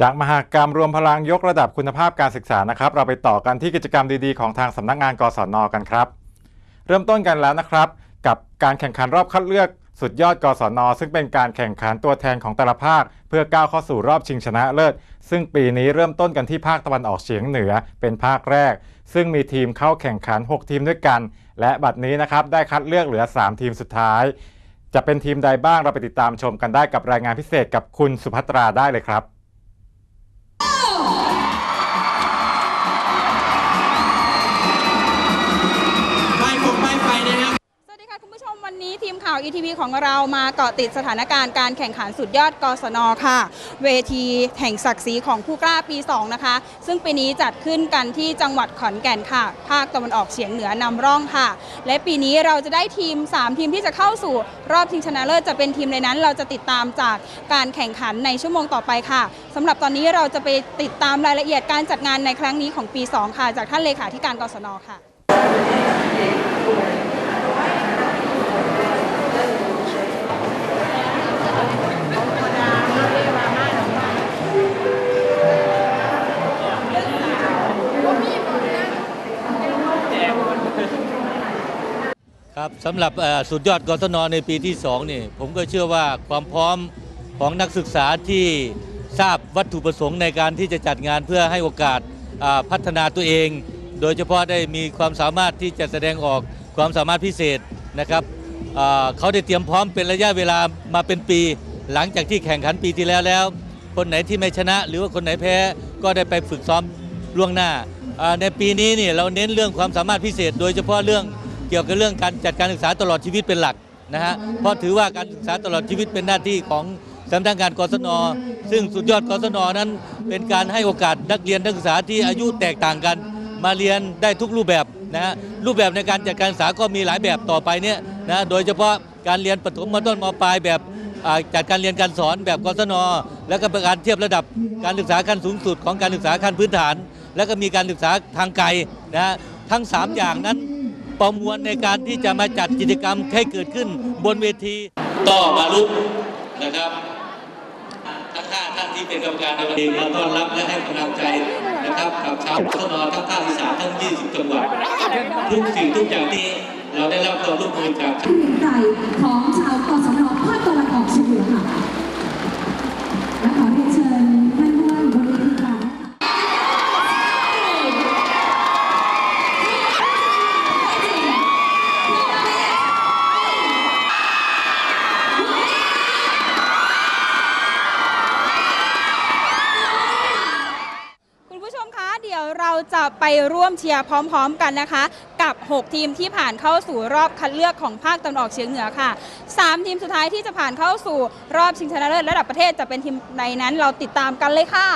จากมหากรรมรวมพลังยกระดับคุณภาพการศึกษานะครับ เราไปต่อกันที่กิจกรรมดีๆ ของทางสำนักงานกศนกันครับ เริ่มต้นกันแล้วนะครับ กับการแข่งขันรอบคัดเลือกสุดยอดกศน ซึ่งเป็นการแข่งขันตัวแทนของแต่ละภาค เพื่อก้าวเข้าสู่รอบชิงชนะเลิศ ซึ่งปีนี้เริ่มต้นกันที่ภาคตะวันออกเฉียงเหนือเป็นภาคแรก ซึ่งมีทีมเข้าแข่งขัน 6 ทีมด้วยกัน และบัดนี้นะครับได้คัดเลือกเหลือ 3 ทีมสุดท้าย จะเป็นทีมใดบ้างเราไปติดตามชมกันได้กับรายงานพิเศษกับคุณสุภัตราได้เลยครับ นี้ทีมข่าว ETV ของเรามาเกาะติดสถานการณ์การแข่งขันสุดยอดกศนค่ะ เวทีแห่งศักดิ์ศรีของผู้กล้าปี 2 นะคะ ซึ่งปีนี้จัดขึ้นกันที่จังหวัดขอนแก่นค่ะ ภาคตะวันออกเฉียงเหนือนำร่องค่ะ และปีนี้เราจะได้ทีม 3 ทีมที่จะเข้าสู่รอบชิงชนะเลิศจะเป็นทีมในนั้น เราจะติดตามจากการแข่งขันในชั่วโมงต่อไปค่ะสำหรับตอนนี้เราจะไปติดตามรายละเอียดการจัดงานในครั้งนี้ของปี 2 ค่ะ จากท่านเลขาธิการกศนค่ะ ครับสำหรับสุดยอดกศนในปีที่2นี่ผมก็เชื่อว่าความพร้อมของนักศึกษาที่ทราบวัตถุประสงค์ในการที่จะจัดงานเพื่อให้โอกาสพัฒนาตัวเอง โดยเฉพาะได้มีความสามารถที่จะแสดงออกความสามารถพิเศษนะครับเขาได้เตรียมพร้อมเป็นระยะเวลามาเป็นปี หลังจากที่แข่งขันปีที่แล้วแล้ว คนไหนที่ไม่ชนะ หรือว่าคนไหนแพ้ก็ได้ไปฝึกซ้อมล่วงหน้าอ่าในปีนี้เนี่ยเราเน้นเรื่องความสามารถพิเศษ โดยเฉพาะเรื่อง เกี่ยวกับเรื่องการจัดการศึกษาตลอดชีวิตเป็นหลักนะฮะเพราะถือว่าการศึกษาตลอดชีวิตเป็นหน้าที่ของสำนักงานกศน ซึ่งสุดยอดกศนนั้น เป็นการให้โอกาสนักเรียนนักศึกษาที่อายุแตกต่างกัน มาเรียนได้ทุกรูปแบบนะฮะรูปแบบในการจัดการศึกษาก็มีหลายแบบต่อไปเนี่ยนะโดยเฉพาะการเรียนประถมมต้นมปลายแบบจัดการเรียนการสอนแบบกศน แล้วก็เป็นการเทียบระดับการศึกษาขั้นสูงสุดของการศึกษาขั้นพื้นฐาน แล้วก็มีการศึกษาทางไกลนะฮะทั้งสามอย่างนั้น ประมวลในการที่จะมาจัดกิจกรรมให้เกิดขึ้นบนเวทีต่อมาลุกนะครับทั้งห้าท่านที่เป็นกรรมการในวันนี้มาต้อนรับและให้กำลังใจนะครับกับชาวสนทั้งภาคอีสานทั้ง 20 จังหวัดทุกสิ่งทุกอย่างที่เราได้รับความร่วมมือจากที่เป็นใจของชาวกศนภาคตะวันออกเฉียงเหนือค่ะและ ร่วมเชียร์พร้อม ๆ กันนะคะ กับ 6 ทีมที่ผ่านเข้าสู่รอบคัดเลือกของภาคตะวันออกเฉียงเหนือค่ะ 3 ทีมสุดท้ายที่จะผ่านเข้าสู่รอบชิงชนะเลิศระดับประเทศจะเป็นทีมใดนั้นเราติดตามกันเลยค่ะ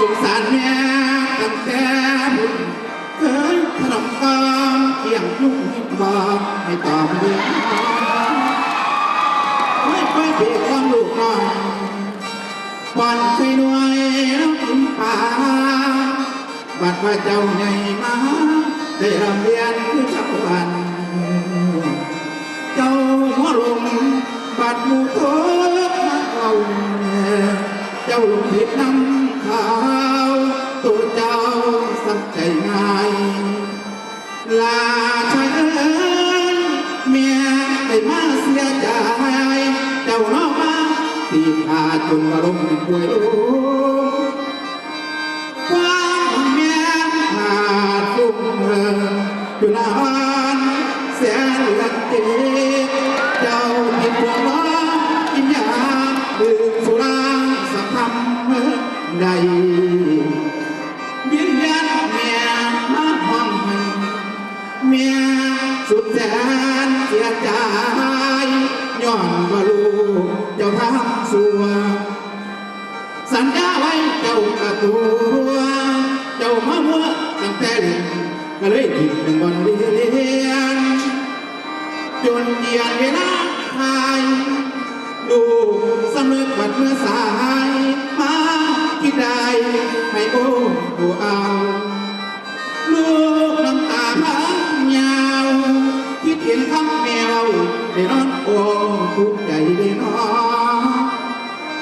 สงสารแม่ตั้งแต่บุญเคยถนอมตามเกี่ยงยุ่งยิบมาให้ตามเรื่ไม่ไปเพียงความลูกน่อยปั่นใจหน่วยแล้วถึงป่าบัดว่าเจ้าใหญ่มาได้รำเรียนคือจักวันเจ้าหัวลงบัดมูโตมาเอาเจ้าลงผิดนำาวตัวเจ้าสักใจไงลาฉัยเมียไปมาเสียใจ เจ้าน้องมาตีขาจนกระลมป่วยโความเมียขาดลุ่มเธออยู่นานเสียหลักเจ็บ ใดวิญญาณเมียมาห้องเมียสุดแสนเสียใจย้อนมาลูกเจ้าทำสัวสัญญาไว้เจ้ากระตัว เจ้ามาหัวตั้งแต่เล็ก็เลยถิ่นเงินบอลเลี้ยงจนเดียนเวลาหายดูสำนึกบัดเมื่อสายมา kirai mày ô đồ ao lúc năm ta hát nhau, khi thiền khóc mèo, để non ô cũng đầy để nó.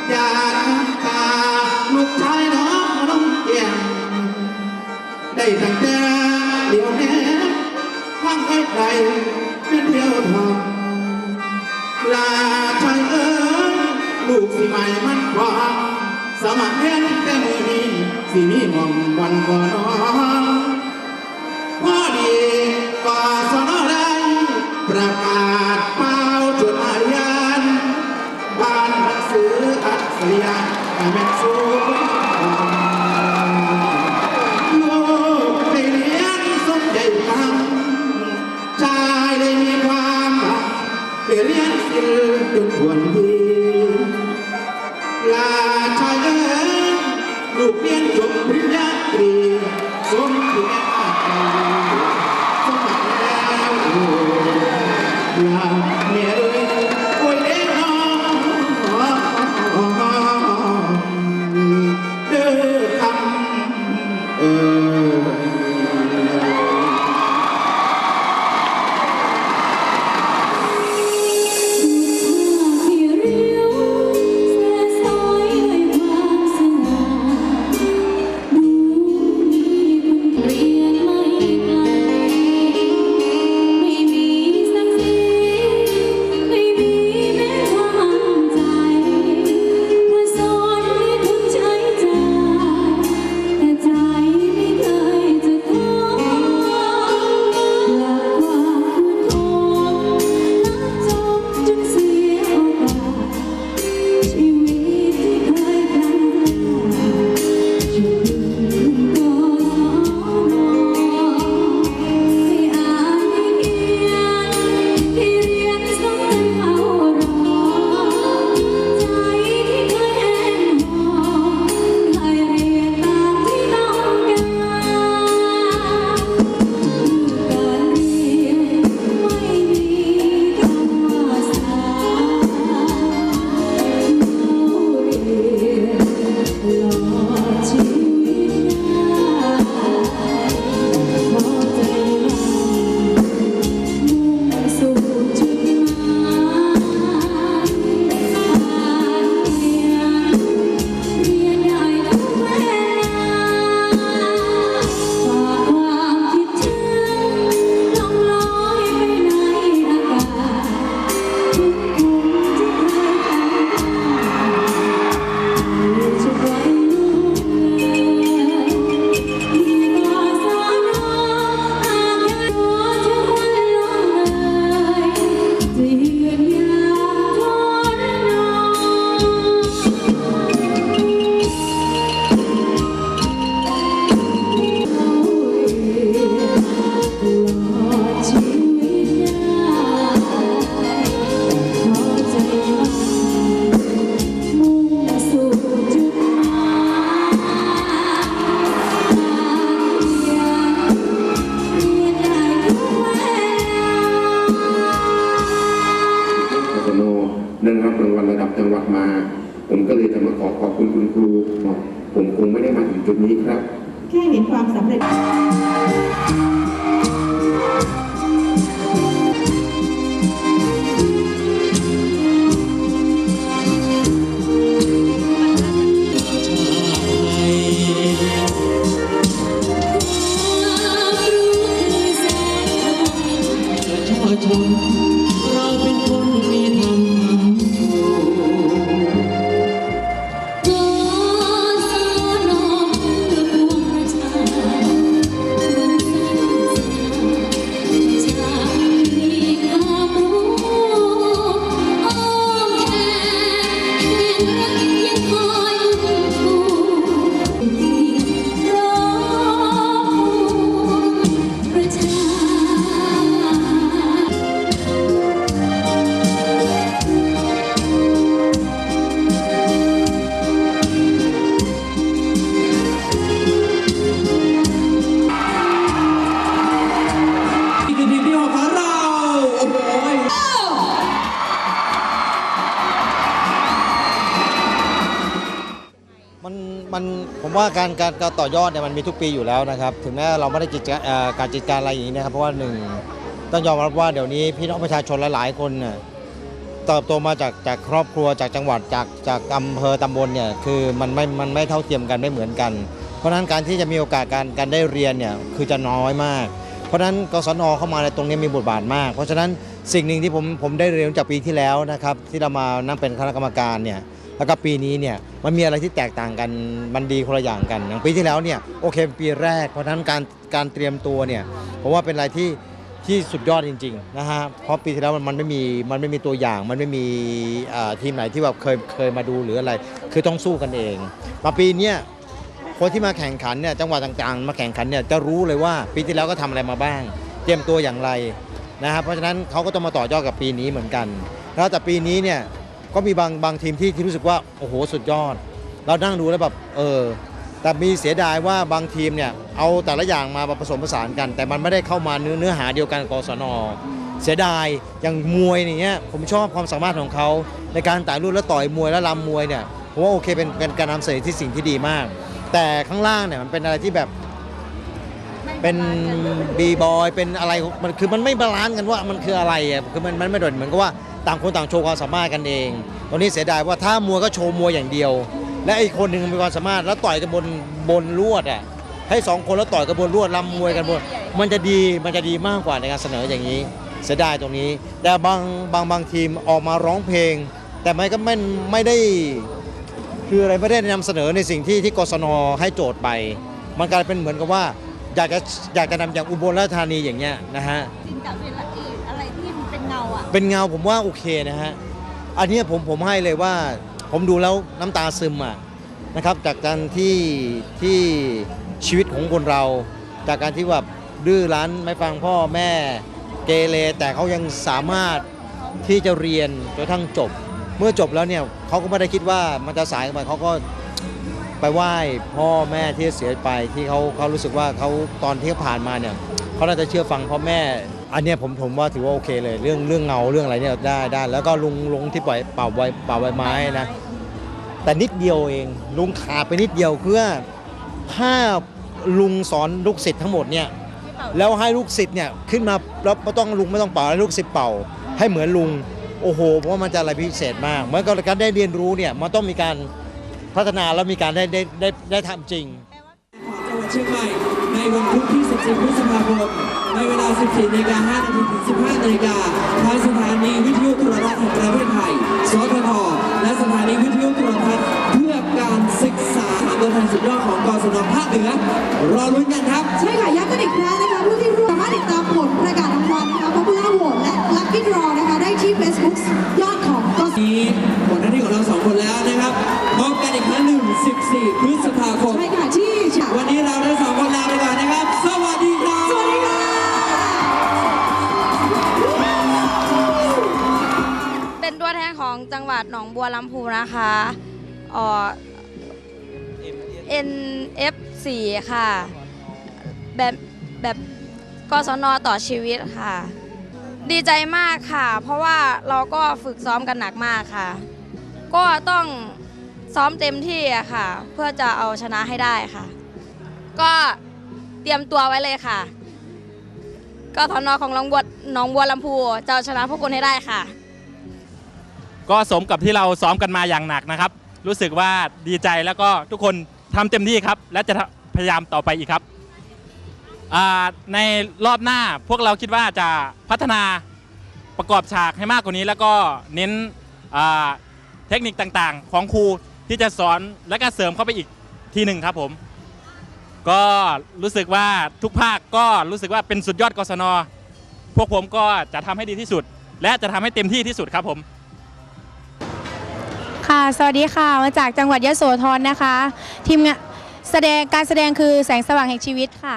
Cha ta lúc trái đó đông kèm đầy thằng cha điều nét, hoang hết đầy, biết theo thầm. สมัครเรียนแต่มือนี้สิมีมองวันก่อนพอดีก่าสนอได้ประกาศเป้าจุดอาญานบ้านหนังสืออัจฉริยะแม็กซูเรียนศิลป์จนคนที่ Sum brinjatri, sum brinjatri จังหวัดมา ผมก็เลยจะมาขอขอบคุณคุณครู ผมคงไม่ได้มาถึงจุดนี้ครับ แค่เห็นความสำเร็จ ผมว่าการการการต่อยอดเนี่ยมันมีทุกปีอยู่แล้วนะครับ ถึงแม้เราไม่ได้จิตการจัดการอะไรอย่างนี้นะครับ เพราะว่าหนึ่งต้องยอมรับว่าเดี๋ยวนี้พี่น้องประชาชนหลายๆคนเนี่ยเติบโตมาจากจากครอบครัวจากจังหวัดจากจากอำเภอตำบลเนี่ยคือมันไม่มันไม่เท่าเทียมกันไม่เหมือนกัน เพราะฉะนั้นการที่จะมีโอกาสการการได้เรียนเนี่ยคือจะน้อยมาก เพราะฉะนั้นกศนเข้ามาในตรงนี้มีบทบาทมาก เพราะฉะนั้นสิ่งหนึ่งที่ผมผมได้เรียนจากปีที่แล้วนะครับ ที่เรามานั่งเป็นคณะกรรมการเนี่ย แล้วก็ปีนี้เนี่ยมันมีอะไรที่แตกต่างกันมันดีคนละอย่างกันอย่างปีที่แล้วเนี่ยโอเคเป็นปีแรก เพราะฉะนั้นการการเตรียมตัวเนี่ยผมว่าเป็นอะไรที่ที่สุดยอดจริงๆนะฮะเพราะปีที่แล้วมันไม่มีมันไม่มีตัวอย่าง มันไม่มีทีมไหนที่แบบเคยเคยมาดูหรืออะไร คือต้องสู้กันเองมาปีเนี้ยคนที่มาแข่งขันเนี่ยจังหวัดต่างๆ มาแข่งขันเนี่ยจะรู้เลยว่าปีที่แล้วก็ทำอะไรมาบ้าง เตรียมตัวอย่างไรนะครับเพราะฉะนั้นเขาก็ต้องมาต่อยอดกับปีนี้เหมือนกัน แล้วแต่ปีนี้เนี่ย ก็มีบางบางทีมที่ที่รู้สึกว่าโอ้โหสุดยอด เรานั่งดูแล้วแบบเออแต่มีเสียดายว่าบางทีมเนี่ยเอาแต่ละอย่างมาผสมผสานกัน แต่มันไม่ได้เข้ามาเนื้อเนื้อหาเดียวกันกับกศนเสียดายอย่างมวยอย่างเงี้ยผมชอบความสามารถของเขาในการต่ายรุ่นและต่อยมวยและรำมวยเนี่ยผมว่าโอเคเป็นเป็นการนำเสนอที่สิ่งที่ดีมาก แต่ข้างล่างเนี่ยมันเป็นอะไรที่แบบเป็นบีบอยเป็นอะไรมันคือมันไม่บาลานซ์กันว่ามันคืออะไรอะคือมันมันไม่โดดเหมือนกับว่า ต่างคนต่างโชว์ความสามารถกันเอง ตอนนี้เสียดายว่าถ้ามวยก็โชว์มวยอย่างเดียว และอีกคนหนึ่งมีความสามารถแล้วต่อยกันบนบนลวดอะให้สองคนแล้วต่อยกันบนลวดรำมวยกันบนมันจะดีมันจะดีมากกว่าในการเสนออย่างนี้เสียดายตรงนี้ แต่บางบางบางทีมออกมาร้องเพลง แต่ไม่ก็ไม่ไม่ได้ คืออะไรไม่ได้นำเสนอในสิ่งที่ที่กศนให้โจทย์ไป มันกลายเป็นเหมือนกับว่า อยากจะอยากจะนำอย่างอุบลราชธานีอย่างเงี้ยนะฮะ เป็นเงาผมว่าโอเคนะฮะ อันเนี้ยผมผมให้เลยว่า ผมดูแล้วน้ำตาซึมอะนะครับ จากการที่ที่ชีวิตของคนเรา จากการที่แบบดื้อรั้นไม่ฟังพ่อแม่เกเรแต่เขายังสามารถที่จะเรียนจนกระทั่งจบ เมื่อจบแล้วเนี่ยเขาก็ไม่ได้คิดว่ามันจะสายไปเขาก็ไปไหว้พ่อแม่ที่เสียไปที่เขาเขารู้สึกว่าเขาตอนที่ผ่านมาเนี่ยเขาน่าจะเชื่อฟังพ่อแม่ อันนี้ผมผมว่าถือว่าโอเคเลย เรื่องเรื่องเงาเรื่องอะไรเนี่ยได้ได้ แล้วก็ลุงลุงที่ปล่อยเป่าใบเป่าใบไม้นะ แต่นิดเดียวเองลุงขาดไปนิดเดียวคือว่าถ้าลุงสอนลูกศิษย์ทั้งหมดเนี่ยแล้วให้ลูกศิษย์เนี่ยขึ้นมาแล้วไม่ต้องลุงไม่ต้องเป่าให้ลูกศิษย์เป่า ให้เหมือนลุงโอ้โหเพราะว่ามันจะอะไรพิเศษมากเหมือนกับการได้เรียนรู้เนี่ยมันต้องมีการพัฒนาแล้วมีการได้ได้ได้ได้ทำจริงจังหวัดเชียงใหม่ในวันพุธที่ 14 พฤษภาคม ในเวลา 14นาฬิกา5นาทีถึง 15นาฬิกาทางสถานีวิทยุโทรทัศน์แห่งประเทศไทย สทท และสถานีวิทยุโทรทัศน์เพื่อการศึกษาตัวแทนสุดยอดของกศนภาคเหนือ รอลุ้นกันครับ ใช่ค่ะย้ำกันอีกครั้งนะคะ หวัดหนองบัวลำพูนะคะเอ่อ NF4 ค่ะ แบบแบบกศนต่อชีวิตค่ะ ดีใจมากค่ะ เพราะว่าเราก็ฝึกซ้อมกันหนักมากค่ะ ก็ต้องซ้อมเต็มที่อะค่ะ เพื่อจะเอาชนะให้ได้ค่ะ ก็เตรียมตัวไว้เลยค่ะกศนของหนองบัวหนองบัวลำพูจะเอาชนะพวกคุณให้ได้ค่ะ ก็สมกับที่เราซ้อมกันมาอย่างหนักนะครับ รู้สึกว่าดีใจแล้วก็ทุกคนทำเต็มที่ครับ และจะพยายามต่อไปอีกครับในรอบหน้าพวกเราคิดว่าจะพัฒนาประกอบฉากให้มากกว่านี้ แล้วก็เน้นเทคนิคต่างๆ ของครูที่จะสอนและก็เสริมเข้าไปอีกทีหนึ่งครับผม ก็รู้สึกว่าทุกภาคก็รู้สึกว่าเป็นสุดยอดกศนพวกผมก็จะทำให้ดีที่สุด และจะทำให้เต็มที่ที่สุดครับผม ค่ะ สวัสดีค่ะ มาจากจังหวัดยะโสธรนะคะ ทีมงานแสดงการแสดงคือแสงสว่างแห่งชีวิตค่ะ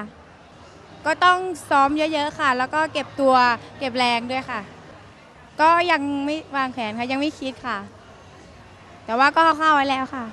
ก็ต้องซ้อมเยอะ ๆ ค่ะ แล้วก็เก็บตัวเก็บแรงด้วยค่ะ ก็ยังไม่วางแผนค่ะ ยังไม่คิดค่ะ แต่ว่าก็คร่าวๆไว้แล้วค่ะ